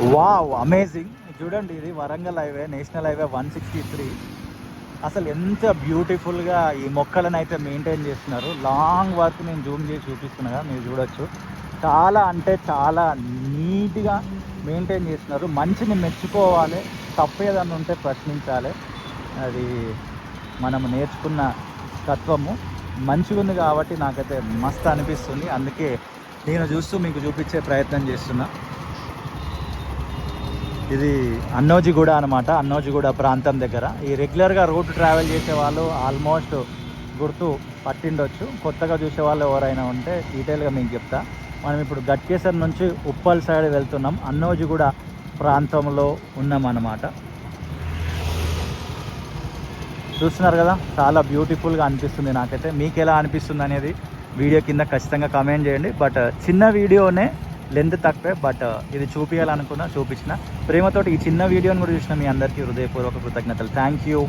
Wow amazing చూడండి ఇది Warangal highway national highway one sixty three. అసలు ఎంత బ్యూటిఫుల్గా ఈ మొక్కలను అయితే మెయింటైన్ చేస్తున్నారు. లాంగ్ వర్క్ నేను జూమ్ చేసి చూపిస్తున్నాగా మీరు చూడొచ్చు. చాలా అంటే చాలా నీట్గా మెయింటైన్ చేస్తున్నారు. మంచిని మెచ్చుకోవాలి తప్పేదాన్ని ఉంటే ప్రశ్నించాలి. అది మనము నేర్చుకున్న తత్వము. మంచిగా ఉంది కాబట్టి నాకైతే మస్తు అనిపిస్తుంది. అందుకే నేను చూస్తూ మీకు చూపించే ప్రయత్నం చేస్తున్నా. ఇది అన్నోజిగూడ అనమాట అన్నోజిగూడ ప్రాంతం దగ్గర. ఈ రెగ్యులర్గా రూట్ ట్రావెల్ చేసే వాళ్ళు ఆల్మోస్ట్ గుర్తు పట్టిండొచ్చు. కొత్తగా చూసే వాళ్ళు ఎవరైనా ఉంటే డీటెయిల్గా మీకు చెప్తా. మనం ఇప్పుడు గట్కేసర్ నుంచి ఉప్పల్ సైడ్ వెళ్తున్నాం. అన్నోజిగూడ ప్రాంతంలో ఉన్నామన్నమాట. చూస్తున్నారు కదా చాలా బ్యూటిఫుల్గా అనిపిస్తుంది నాకైతే. మీకు ఎలా అనిపిస్తుంది అనేది వీడియో కింద ఖచ్చితంగా కమెంట్ చేయండి. బట్ చిన్న వీడియోనే లెంత్ తక్కువే బట్ ఇది చూపించాలనుకున్నా చూపించిన. ప్రేమతోటి ఈ చిన్న వీడియోని కూడా చూసిన మీ అందరికీ హృదయపూర్వక కృతజ్ఞతలు. Thank you.